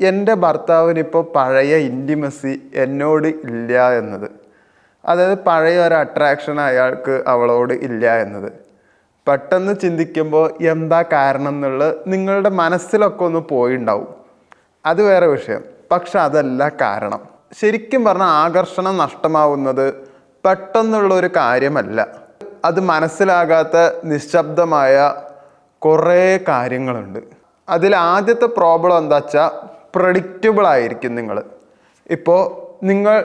എന്റെ ഭർത്താവിനിപ്പോൾ പഴയ ഇന്റിമസി എന്നോട് ഇല്ല എന്നത്. അതായത് പഴയ ഒരു അട്രാക്ഷൻ അയാൾക്ക് അവളോട് ഇല്ല എന്നത്. പെട്ടെന്ന് ചിന്തിക്കുമ്പോൾ എന്താ കാരണം എന്നുള്ളത് നിങ്ങളുടെ മനസ്സിലൊക്കെ ഒന്ന് പോയിണ്ടാവും. അത് വേറെ വിഷയം. പക്ഷെ അതല്ല കാരണം. ശരിക്കും പറഞ്ഞാൽ ആകർഷണം നഷ്ടമാവുന്നത് പെട്ടെന്നുള്ള ഒരു കാര്യമല്ല. അത് മനസ്സിലാകാത്ത നിശബ്ദമായ കുറേ കാര്യങ്ങളുണ്ട്. അതിൽ ആദ്യത്തെ പ്രോബ്ലം എന്താ വെച്ചാൽ പ്രഡിക്റ്റബിൾ ആയിരിക്കും നിങ്ങൾ ഇപ്പോൾ നിങ്ങൾ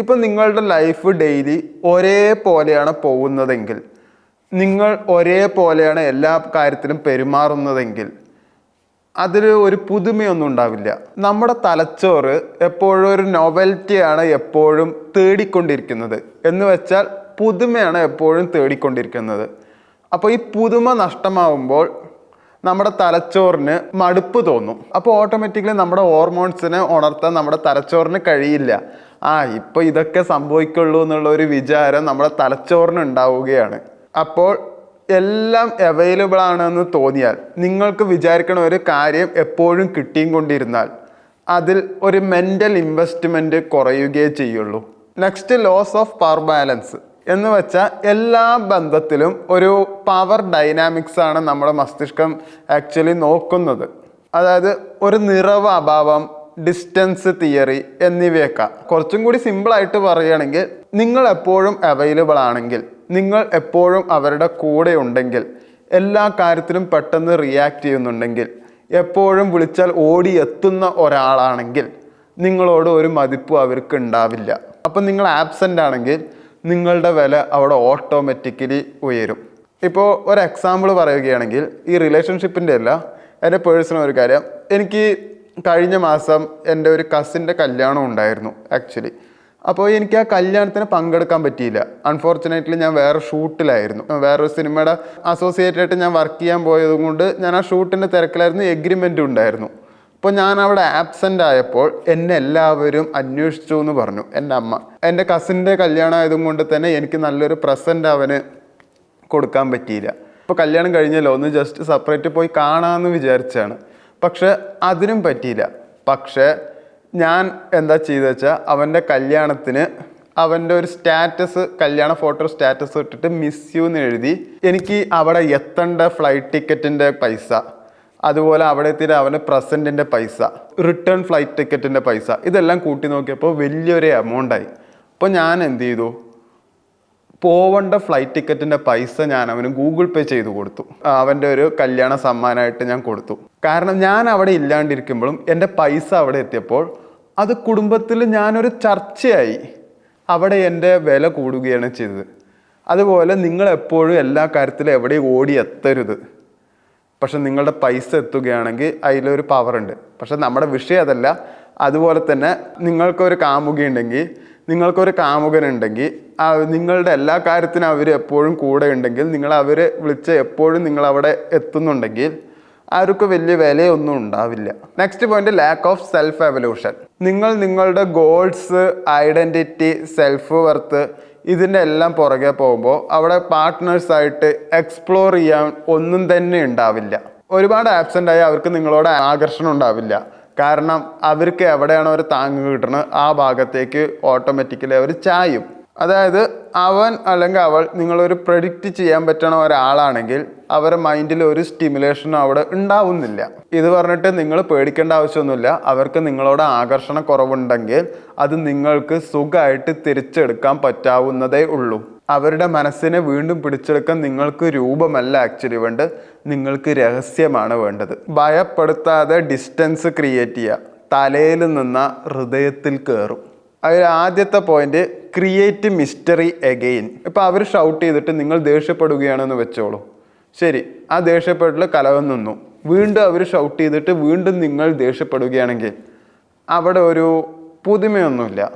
ഇപ്പോൾ നിങ്ങളുടെ ലൈഫ് ഡെയിലി ഒരേപോലെയാണ് പോകുന്നതെങ്കിൽ നിങ്ങൾ ഒരേപോലെയാണ് എല്ലാ കാര്യത്തിലും പെരുമാറുന്നതെങ്കിൽ അതിൽ ഒരു പുതുമയൊന്നും ഉണ്ടാവില്ല. നമ്മുടെ തലച്ചോറ് എപ്പോഴും ഒരു നോവൽറ്റിയാണ് എപ്പോഴും തേടിക്കൊണ്ടിരിക്കുന്നത്. എന്ന് വെച്ചാൽ പുതുമയാണ് എപ്പോഴും തേടിക്കൊണ്ടിരിക്കുന്നത്. അപ്പോൾ ഈ പുതുമ നഷ്ടമാവുമ്പോൾ നമ്മുടെ തലച്ചോറിന് മടുപ്പ് തോന്നും. അപ്പോൾ ഓട്ടോമാറ്റിക്കലി നമ്മുടെ ഹോർമോൺസിനെ ഉണർത്താൻ നമ്മുടെ തലച്ചോറിന് കഴിയില്ല. ആ ഇപ്പോൾ ഇതൊക്കെ സംഭവിക്കുള്ളൂ എന്നുള്ള ഒരു വിചാരം നമ്മുടെ തലച്ചോറിന് ഉണ്ടാവുകയാണ്. അപ്പോൾ എല്ലാം അവൈലബിൾ ആണെന്ന് തോന്നിയാൽ നിങ്ങൾക്ക് വിചാരിക്കണ ഒരു കാര്യം എപ്പോഴും കിട്ടിയും കൊണ്ടിരുന്നാൽ അതിൽ ഒരു മെന്റൽ ഇൻവെസ്റ്റ്മെന്റ് കുറയുകയേ ചെയ്യുള്ളൂ. Next loss of power balance എന്ന് വെച്ചാൽ എല്ലാ ബന്ധത്തിലും ഒരു പവർ ഡൈനാമിക്സ് ആണ് നമ്മുടെ മസ്തിഷ്കം ആക്ച്വലി നോക്കുന്നത്. അതായത് ഒരു നിറവ് അഭാവം ഡിസ്റ്റൻസ് തിയറി എന്നിവയൊക്കെ. കുറച്ചും കൂടി സിമ്പിളായിട്ട് പറയുകയാണെങ്കിൽ നിങ്ങൾ എപ്പോഴും അവൈലബിൾ ആണെങ്കിൽ നിങ്ങൾ എപ്പോഴും അവരുടെ കൂടെ ഉണ്ടെങ്കിൽ എല്ലാ കാര്യത്തിലും പെട്ടെന്ന് റിയാക്ട് ചെയ്യുന്നുണ്ടെങ്കിൽ എപ്പോഴും വിളിച്ചാൽ ഓടി എത്തുന്ന ഒരാളാണെങ്കിൽ നിങ്ങളോട് ഒരു മതിപ്പും അവർക്ക് ഉണ്ടാവില്ല. അപ്പം നിങ്ങൾ ആബ്സെന്റ് ആണെങ്കിൽ നിങ്ങളുടെ വില അവിടെ ഓട്ടോമാറ്റിക്കലി ഉയരും. ഇപ്പോൾ ഒരു എക്സാമ്പിൾ പറയുകയാണെങ്കിൽ ഈ റിലേഷൻഷിപ്പിന്റെ അല്ല എന്റെ പേഴ്സണൽ ഒരു കാര്യം. എനിക്ക് കഴിഞ്ഞ മാസം എന്റെ ഒരു കസിന്റെ കല്യാണം ഉണ്ടായിരുന്നു ആക്ച്വലി അപ്പോൾ എനിക്ക് ആ കല്യാണത്തിന് പങ്കെടുക്കാൻ പറ്റിയില്ല. അൺഫോർച്ചുനേറ്റ്ലി ഞാൻ വേറെ ഷൂട്ടിലായിരുന്നു. വേറൊരു സിനിമയുടെ അസോസിയേറ്റ് ആയിട്ട് ഞാൻ വർക്ക് ചെയ്യാൻ പോയത് കൊണ്ട് ഞാൻ ആ ഷൂട്ടിന്റെ തിരക്കിലായിരുന്നു എഗ്രിമെന്റും ഉണ്ടായിരുന്നു. അപ്പോൾ ഞാൻ അവിടെ ആബ്സെന്റ് ആയപ്പോൾ എന്നെ എല്ലാവരും അന്വേഷിച്ചു എന്ന് പറഞ്ഞു. എന്റെ അമ്മ എന്റെ കസിന്റെ കല്യാണം ആയതും കൊണ്ട് തന്നെ എനിക്ക് നല്ലൊരു പ്രസന്റ് അവന് കൊടുക്കാൻ പറ്റിയില്ല. ഇപ്പോൾ കല്യാണം കഴിഞ്ഞല്ലോ ഒന്ന് ജസ്റ്റ് സെപ്പറേറ്റ് പോയി കാണാമെന്ന് വിചാരിച്ചാണ്. പക്ഷെ അതിനും പറ്റിയില്ല. പക്ഷേ ഞാൻ എന്താ ചെയ്തത് വെച്ചാൽ അവന്റെ കല്യാണത്തിന് അവന്റെ ഒരു സ്റ്റാറ്റസ് കല്യാണ ഫോട്ടോ സ്റ്റാറ്റസ് ഇട്ടിട്ട് മിസ് യു എന്ന് എഴുതി എനിക്ക് അവിടെ എത്തേണ്ട ഫ്ലൈറ്റ് ടിക്കറ്റിന്റെ പൈസ അതുപോലെ അവിടെ എത്തിയിട്ട് അവന്റെ പ്രസന്റിന്റെ പൈസ റിട്ടേൺ ഫ്ലൈറ്റ് ടിക്കറ്റിന്റെ പൈസ. ഇതെല്ലാം കൂട്ടി നോക്കിയപ്പോൾ വലിയൊരു എമൗണ്ടായി അപ്പോൾ ഞാൻ എന്ത് ചെയ്തു? പോവേണ്ട ഫ്ലൈറ്റ് ടിക്കറ്റിന്റെ പൈസ ഞാൻ അവന് ഗൂഗിൾ പേ ചെയ്ത് കൊടുത്തു. അവന്റെ ഒരു കല്യാണ സമ്മാനമായിട്ട് ഞാൻ കൊടുത്തു. കാരണം ഞാൻ അവിടെ ഇല്ലാണ്ടിരിക്കുമ്പോഴും എന്റെ പൈസ അവിടെ എത്തിയപ്പോൾ അത് കുടുംബത്തിൽ ഞാനൊരു ചർച്ചയായി. അവിടെ എന്റെ വില കൂടുകയാണ് ചെയ്തത്. അതുപോലെ നിങ്ങൾ എപ്പോഴും എല്ലാ കാര്യത്തിലും എവിടെയും ഓടി എത്തരുത്. പക്ഷെ നിങ്ങളുടെ പൈസ എത്തുകയാണെങ്കിൽ അതിലൊരു പവറുണ്ട്. പക്ഷെ നമ്മുടെ വിഷയം അതല്ല. അതുപോലെ തന്നെ നിങ്ങൾക്കൊരു കാമുകയുണ്ടെങ്കിൽ നിങ്ങൾക്കൊരു കാമുകനുണ്ടെങ്കിൽ നിങ്ങളുടെ എല്ലാ കാര്യത്തിനും അവർ എപ്പോഴും കൂടെ ഉണ്ടെങ്കിൽ നിങ്ങൾ അവരെ വിളിച്ച് എപ്പോഴും നിങ്ങൾ അവിടെ എത്തുന്നുണ്ടെങ്കിൽ ആർക്കും വലിയ വിലയൊന്നും ഉണ്ടാവില്ല. Next point lack of self evaluation നിങ്ങൾ നിങ്ങളുടെ ഗോൾസ് ഐഡന്റിറ്റി സെൽഫ് വർത്ത് ഇതിന്റെ എല്ലാം പുറകെ പോകുമ്പോൾ അവിടെ പാർട്ട്നേഴ്സായിട്ട് എക്സ്പ്ലോർ ചെയ്യാൻ ഒന്നും തന്നെ ഉണ്ടാവില്ല. ഒരുപാട് ആബ്സെന്റ് ആയി അവർക്ക് നിങ്ങളോട് ആകർഷണം ഉണ്ടാവില്ല. കാരണം അവർക്ക് എവിടെയാണോ ഒരു താങ്ങ് കിട്ടണത് ആ ഭാഗത്തേക്ക് ഓട്ടോമാറ്റിക്കലി അവർ ചായും. അതായത് അവൻ അല്ലെങ്കിൽ അവൾ നിങ്ങളൊരു പ്രഡിക്റ്റ് ചെയ്യാൻ പറ്റണ ഒരാളാണെങ്കിൽ അവരുടെ മൈൻഡിൽ ഒരു സ്റ്റിമുലേഷനും അവിടെ ഉണ്ടാവുന്നില്ല. ഇത് പറഞ്ഞിട്ട് നിങ്ങൾ പേടിക്കേണ്ട ആവശ്യമൊന്നുമില്ല. അവർക്ക് നിങ്ങളോട് ആകർഷണ കുറവുണ്ടെങ്കിൽ അത് നിങ്ങൾക്ക് സുഖമായിട്ട് തിരിച്ചെടുക്കാൻ പറ്റാവുന്നതേ ഉള്ളൂ. അവരുടെ മനസ്സിനെ വീണ്ടും പിടിച്ചെടുക്കാൻ നിങ്ങൾക്ക് രൂപമല്ല ആക്ച്വലി വേണ്ട നിങ്ങൾക്ക് രഹസ്യമാണ് വേണ്ടത്. ഭയപ്പെടുത്താതെ ഡിസ്റ്റൻസ് ക്രിയേറ്റ് ചെയ്യുക. തലയിൽ നിന്ന് ഹൃദയത്തിൽ കയറും അതിൽ ആദ്യത്തെ പോയിന്റ് ക്രിയേറ്റ് മിസ്റ്ററി എഗെയിൻ ഇപ്പം അവർ ഷൗട്ട് ചെയ്തിട്ട് നിങ്ങൾ ദേഷ്യപ്പെടുകയാണെന്ന് വെച്ചോളൂ. ശരി ആ ദേഷ്യപ്പെടൽ കലവൻ നിന്നു. വീണ്ടും അവർ ഷൗട്ട് ചെയ്തിട്ട് വീണ്ടും നിങ്ങൾ ദേഷ്യപ്പെടുകയാണെങ്കിൽ അവിടെ ഒരു പുതുമയൊന്നുമില്ല.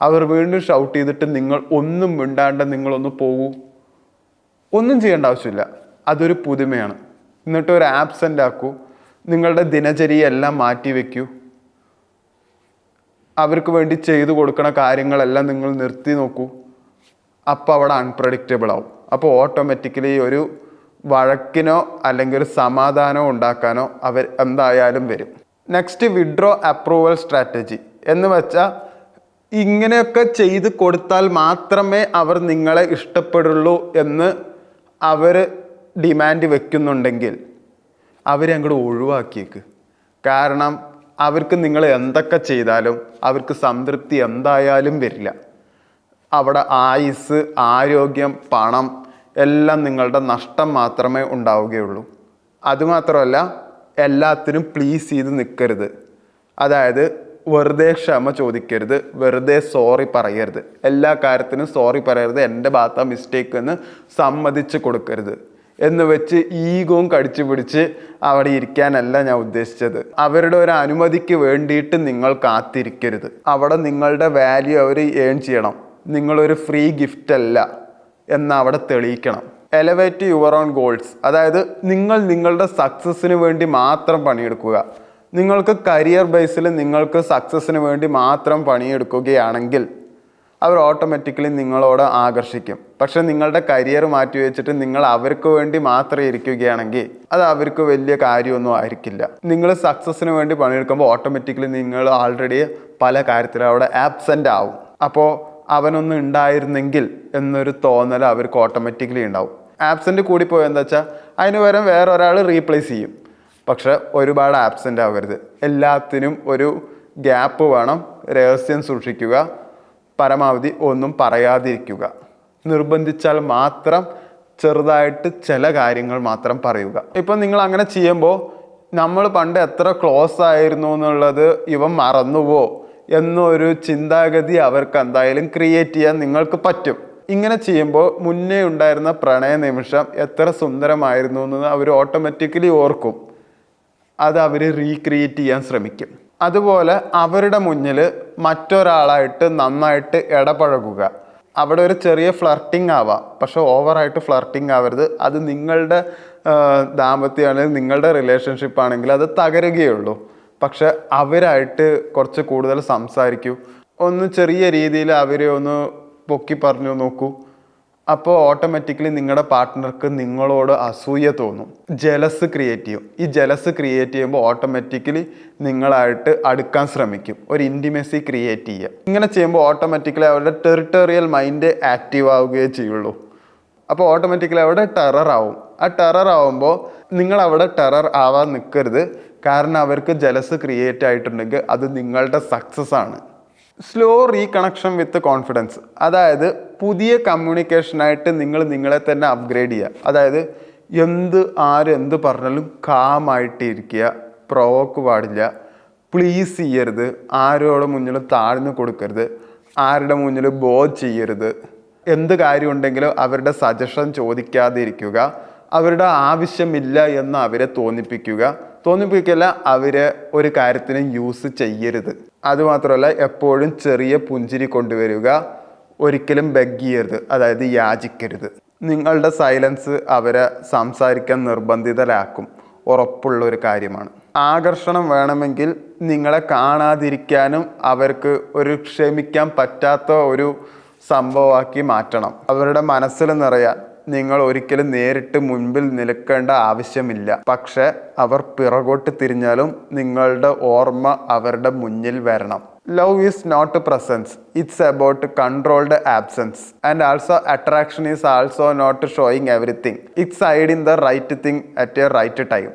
അവർ വീണ്ടും ഷൗട്ട് ചെയ്തിട്ട് നിങ്ങൾ ഒന്നും മിണ്ടാണ്ട് നിങ്ങളൊന്ന് പോകൂ. ഒന്നും ചെയ്യേണ്ട ആവശ്യമില്ല. അതൊരു പുതുമയാണ്. എന്നിട്ട് ഒരു ആബ്സെന്റ് ആക്കൂ. നിങ്ങളുടെ ദിനചര്യയെല്ലാം മാറ്റി വെക്കൂ അവർക്ക് വേണ്ടി ചെയ്തു കൊടുക്കുന്ന കാര്യങ്ങളെല്ലാം നിങ്ങൾ നിർത്തി നോക്കൂ. അപ്പോൾ അവിടെ അൺപ്രഡിക്റ്റബിൾ ആവും. അപ്പോൾ ഓട്ടോമാറ്റിക്കലി ഒരു വഴക്കിനോ അല്ലെങ്കിൽ ഒരു സമാധാനമോ ഉണ്ടാക്കാനോ അവർ എന്തായാലും വരും. നെക്സ്റ്റ് വിഡ്രോ അപ്രൂവൽ സ്ട്രാറ്റജി എന്ന് വെച്ചാൽ ഇങ്ങനെയൊക്കെ ചെയ്ത് കൊടുത്താൽ മാത്രമേ അവർ നിങ്ങളെ ഇഷ്ടപ്പെടുള്ളൂ എന്ന് അവർ ഡിമാൻഡ് വെക്കുന്നുണ്ടെങ്കിൽ അവരെ അങ്ങോട്ട് ഒഴിവാക്കിയേക്ക്. കാരണം അവർക്ക് നിങ്ങൾ എന്തൊക്കെ ചെയ്താലും അവർക്ക് സംതൃപ്തി എന്തായാലും വരില്ല. അവിടെ ആയുസ് ആരോഗ്യം പണം എല്ലാം നിങ്ങളുടെ നഷ്ടം മാത്രമേ ഉണ്ടാവുകയുള്ളൂ. അതുമാത്രമല്ല എല്ലാത്തിനും പ്ലീസ് ചെയ്ത് നിൽക്കരുത്. അതായത് വെറുതെ ക്ഷമ ചോദിക്കരുത് വെറുതെ സോറി പറയരുത്. എല്ലാ കാര്യത്തിനും സോറി പറയരുത് എന്റെ ഭാഗത്ത് മിസ്റ്റേക്ക് എന്ന് സമ്മതിച്ച് കൊടുക്കരുത്. എന്ന് വെച്ച് ഈഗോം കടിച്ചു പിടിച്ച് അവിടെ ഇരിക്കാനല്ല ഞാൻ ഉദ്ദേശിച്ചത്. അവരുടെ ഒരു അനുമതിക്ക് വേണ്ടിയിട്ട് നിങ്ങൾ കാത്തിരിക്കരുത്. അവിടെ നിങ്ങളുടെ വാല്യൂ അവർ ഏൺ ചെയ്യണം. നിങ്ങളൊരു ഫ്രീ ഗിഫ്റ്റ് അല്ല എന്ന് അവിടെ തെളിയിക്കണം. എലവേറ്റ് യുവർ ഓൺ ഗോൾസ് അതായത് നിങ്ങൾ നിങ്ങളുടെ സക്സസ്സിന് വേണ്ടി മാത്രം പണിയെടുക്കുക. നിങ്ങൾക്ക് കരിയർ ബേസിൽ നിങ്ങൾക്ക് സക്സസ്സിന് വേണ്ടി മാത്രം പണിയെടുക്കുകയാണെങ്കിൽ അവർ ഓട്ടോമാറ്റിക്കലി നിങ്ങളോട് ആകർഷിക്കും. പക്ഷെ നിങ്ങളുടെ കരിയർ മാറ്റി വെച്ചിട്ട് നിങ്ങൾ അവർക്ക് വേണ്ടി മാത്രം ഇരിക്കുകയാണെങ്കിൽ അത് അവർക്ക് വലിയ കാര്യമൊന്നും ആയിരിക്കില്ല. നിങ്ങൾ സക്സസ്സിന് വേണ്ടി പണിയെടുക്കുമ്പോൾ ഓട്ടോമാറ്റിക്കലി നിങ്ങൾ ആൾറെഡി പല കാര്യത്തിലും അവിടെ ആബ്സെന്റ് ആവും. അപ്പോൾ അവനൊന്നും ഉണ്ടായിരുന്നെങ്കിൽ എന്നൊരു തോന്നൽ അവർക്ക് ഓട്ടോമാറ്റിക്കലി ഉണ്ടാവും. ആബ്സെന്റ് കൂടിപ്പോയി എന്താ വെച്ചാൽ അതിന് പകരം വേറെ ഒരാൾ റീപ്ലേസ് ചെയ്യും. പക്ഷെ ഒരുപാട് ആബ്സെന്റ് ആവരുത്. എല്ലാത്തിനും ഒരു ഗ്യാപ്പ് വേണം. രഹസ്യം സൂക്ഷിക്കുക. പരമാവധി ഒന്നും പറയാതിരിക്കുക. നിർബന്ധിച്ചാൽ മാത്രം ചെറുതായിട്ട് ചില കാര്യങ്ങൾ മാത്രം പറയുക. ഇപ്പം നിങ്ങൾ അങ്ങനെ ചെയ്യുമ്പോൾ നമ്മൾ പണ്ട് എത്ര ക്ലോസ് ആയിരുന്നു എന്നുള്ളത് ഇവൻ മറന്നുവോ എന്നൊരു ചിന്താഗതി അവർക്ക് എന്തായാലും ക്രിയേറ്റ് ചെയ്യാൻ നിങ്ങൾക്ക് പറ്റും. ഇങ്ങനെ ചെയ്യുമ്പോൾ മുന്നേ ഉണ്ടായിരുന്ന പ്രണയ നിമിഷം എത്ര സുന്ദരമായിരുന്നു എന്ന് അവർ ഓട്ടോമാറ്റിക്കലി ഓർക്കും. അത് അവർ റീക്രിയേറ്റ് ചെയ്യാൻ ശ്രമിക്കും. അതുപോലെ അവരുടെ മുന്നിൽ മറ്റൊരാളായിട്ട് നന്നായിട്ട് ഇടപഴകുക. അവിടെ ഒരു ചെറിയ ഫ്ലർട്ടിങ് ആവാം. പക്ഷെ ഓവറായിട്ട് ഫ്ലർട്ടിങ് ആവരുത്. അത് നിങ്ങളുടെ ദാമ്പത്യമാണെങ്കിൽ നിങ്ങളുടെ റിലേഷൻഷിപ്പ് ആണെങ്കിൽ അത് തകരുകയുള്ളൂ. പക്ഷെ അവരായിട്ട് കുറച്ച് കൂടുതൽ സംസാരിക്കൂ. ഒന്ന് ചെറിയ രീതിയിൽ അവരെ ഒന്ന് പൊക്കി പറഞ്ഞു നോക്കൂ. അപ്പോൾ ഓട്ടോമാറ്റിക്കലി നിങ്ങളുടെ പാർട്ട്ണർക്ക് നിങ്ങളോട് അസൂയ തോന്നും. ജലസ് ക്രിയേറ്റ് ചെയ്യും. ഈ ജലസ് ക്രിയേറ്റ് ചെയ്യുമ്പോൾ ഓട്ടോമാറ്റിക്കലി നിങ്ങളായിട്ട് അടുക്കാൻ ശ്രമിക്കും. ഒരു ഇന്റിമസി ക്രിയേറ്റ് ചെയ്യുക. ഇങ്ങനെ ചെയ്യുമ്പോൾ ഓട്ടോമാറ്റിക്കലി അവരുടെ ടെറിട്ടോറിയൽ മൈൻഡ് ആക്റ്റീവ് ആവുകയേ ചെയ്യുള്ളൂ. അപ്പോൾ ഓട്ടോമാറ്റിക്കലി അവിടെ ടെറർ ആവും. ആ ടെറർ ആവുമ്പോൾ നിങ്ങൾ ടെറർ ആവാൻ നിൽക്കരുത് കാരണം അവർക്ക് ജലസ് ക്രിയേറ്റ് ആയിട്ടുണ്ടെങ്കിൽ അത് നിങ്ങളുടെ സക്സസ് ആണ്. Slow reconnection with confidence. അതായത് പുതിയ കമ്മ്യൂണിക്കേഷനായിട്ട് നിങ്ങൾ നിങ്ങളെ തന്നെ അപ്ഗ്രേഡ് ചെയ്യുക. അതായത് എന്ത് ആര് എന്ത് പറഞ്ഞാലും കാമായിട്ട് ഇരിക്കുക പാടില്ല പ്ലീസ് ചെയ്യരുത് ആരോടെ മുന്നിൽ താഴ്ന്നു കൊടുക്കരുത് ആരുടെ മുന്നിൽ ബോ ചെയ്യരുത്. എന്ത് കാര്യം ഉണ്ടെങ്കിലും അവരുടെ സജഷൻ ചോദിക്കാതിരിക്കുക അവരുടെ ആവശ്യമില്ല എന്ന് അവരെ തോന്നിപ്പിക്കുക. തോന്നിപ്പിക്കല്ല അവരെ ഒരു കാര്യത്തിന് യൂസ് ചെയ്യരുത്. അതുമാത്രമല്ല എപ്പോഴും ചെറിയ പുഞ്ചിരി കൊണ്ടുവരിക ഒരിക്കലും ബെഗ് ചെയ്യരുത് അതായത് യാചിക്കരുത്. നിങ്ങളുടെ സൈലൻസ് അവരെ സംസാരിക്കാൻ നിർബന്ധിതരാക്കും ഉറപ്പുള്ള ഒരു കാര്യമാണ്. ആകർഷണം വേണമെങ്കിൽ നിങ്ങളെ കാണാതിരിക്കാനും അവർക്ക് ഒരു ക്ഷമിക്കാൻ പറ്റാത്ത ഒരു സംഭവമാക്കി മാറ്റണം. അവരുടെ മനസ്സിൽ നിറയാൻ നിങ്ങൾ ഒരിക്കലും നേരിട്ട് മുൻപിൽ നിൽക്കേണ്ട ആവശ്യമില്ല. പക്ഷെ അവർ പിറകോട്ട് തിരിഞ്ഞാലും നിങ്ങളുടെ ഓർമ്മ അവരുടെ മുന്നിൽ വരണം. Love is not presence it's about controlled absence and also attraction is also not showing everything it's I'd in the right thing at a right time